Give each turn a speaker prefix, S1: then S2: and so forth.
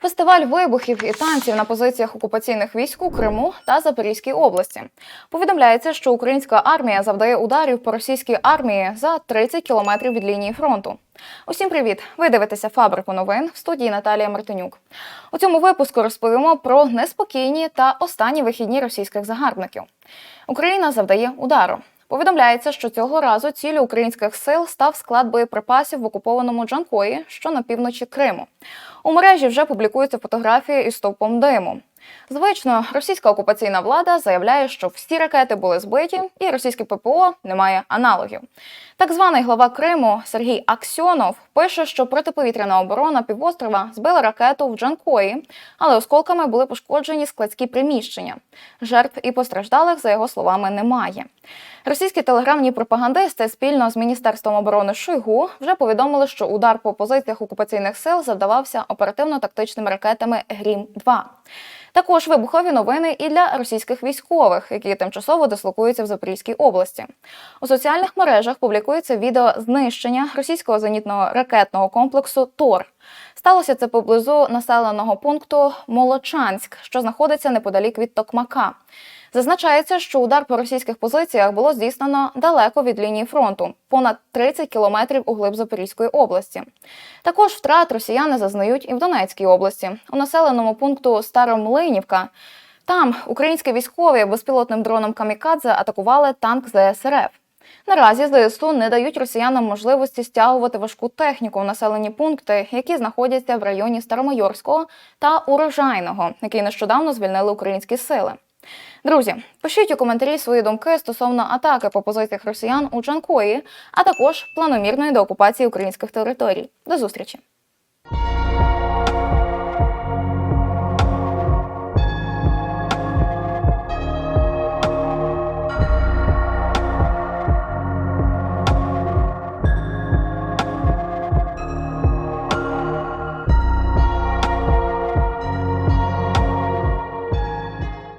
S1: Фестиваль вибухів і танців на позиціях окупаційних військ у Криму та Запорізькій області. Повідомляється, що українська армія завдає ударів по російській армії за 30 кілометрів від лінії фронту. Усім привіт! Ви дивитеся фабрику новин в студії Наталія Мартинюк. У цьому випуску розповімо про неспокійні та останні вихідні російських загарбників. Україна завдає удару. Повідомляється, що цього разу ціллю українських сил став склад боєприпасів в окупованому Джанкої, що на півночі Криму. У мережі вже публікуються фотографії із стовпом диму. Звично, російська окупаційна влада заявляє, що всі ракети були збиті, і російське ППО не має аналогів. Так званий глава Криму Сергій Аксьонов пише, що протиповітряна оборона півострова збила ракету в Джанкої, але осколками були пошкоджені складські приміщення. Жертв і постраждалих, за його словами, немає. Російські телеграмні пропагандисти спільно з міністерством оборони Шойгу вже повідомили, що удар по позиціях окупаційних сил завдавався оперативно-тактичними ракетами Грім 2 також вибухові новини і для російських військових, які тимчасово дислокуються в Запорізькій області. У соціальних мережах публікується відео знищення російського зенітного ракетного комплексу ТОР. Сталося це поблизу населеного пункту Молочанськ, що знаходиться неподалік від Токмака. Зазначається, що удар по російських позиціях було здійснено далеко від лінії фронту, понад 30 кілометрів у глиб Запорізької області. Також втрат росіяни зазнають і в Донецькій області, у населеному пункту Старомлинівка. Там українські військові безпілотним дроном Камікадзе атакували танк ЗСРФ. Наразі ЗСУ не дають росіянам можливості стягувати важку техніку в населені пункти, які знаходяться в районі Старомайорського та Урожайного, який нещодавно звільнили українські сили. Друзі, пишіть у коментарі свої думки стосовно атаки по позиціях росіян у Джанкої, а також планомірної деокупації українських територій. До зустрічі!